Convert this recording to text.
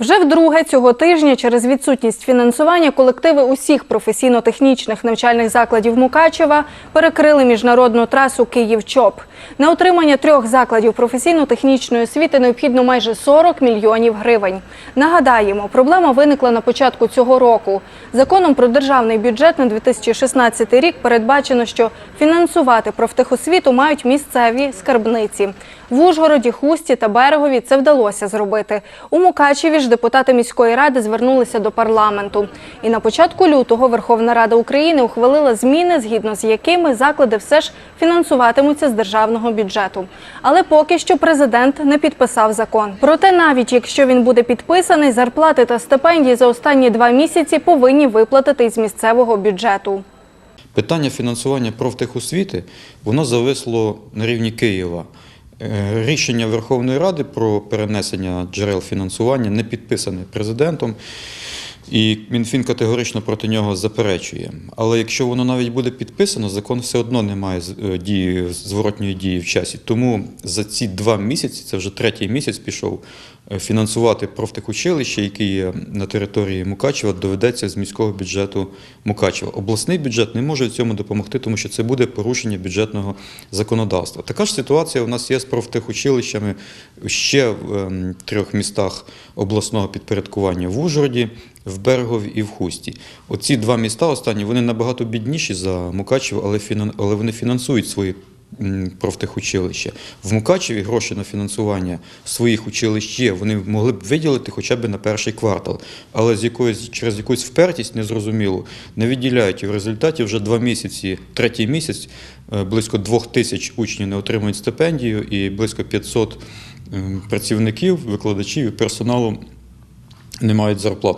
Вже вдруге цього тижня через відсутність фінансування колективи усіх професійно-технічних навчальних закладів Мукачева перекрили міжнародну трасу Київ-ЧОП. На утримання трьох закладів професійно-технічної освіти необхідно майже 40 мільйонів гривень. Нагадаємо, проблема виникла на початку цього року. Законом про державний бюджет на 2016 рік передбачено, що фінансувати профтехосвіту мають місцеві скарбниці. В Ужгороді, Хусті та Берегові це вдалося зробити. У Мукачеві ж депутати міської ради звернулися до парламенту. І на початку лютого Верховна Рада України ухвалила зміни, згідно з якими заклади все ж фінансуватимуться з державного бюджету. Але поки що президент не підписав закон. Проте, навіть якщо він буде підписаний, зарплати та стипендії за останні два місяці повинні виплатити із місцевого бюджету. Питання фінансування профтехосвіти воно зависло на рівні Києва. Е, Рішення Верховної Ради про перенесення джерел фінансування не підписане президентом, і Мінфін категорично проти нього заперечує. Але якщо воно навіть буде підписано, закон все одно не має е, дії, зворотньої дії в часі. Тому за ці два місяці, це вже третій місяць пішов, фінансувати профтехучилище, яке є на території Мукачева, доведеться з міського бюджету Мукачева. Обласний бюджет не може в цьому допомогти, тому що це буде порушення бюджетного законодавства. Така ж ситуація у нас є з профтехучилищами ще в ем, трьох містах обласного підпорядкування в Ужгороді, в Берегові і в Хусті. Оці два міста останні вони набагато бідніші за Мукачево, але вони фінансують свої профтехучилища. В Мукачеві гроші на фінансування своїх училищ є. Вони могли б виділити хоча б на перший квартал, але з якоюсь через якусь впертість незрозумілу не виділяють. І в результаті вже два місяці, третій місяць, е, близько двох тисяч учнів не отримують стипендію, і близько 500 працівників, викладачів і персоналу не мають зарплати.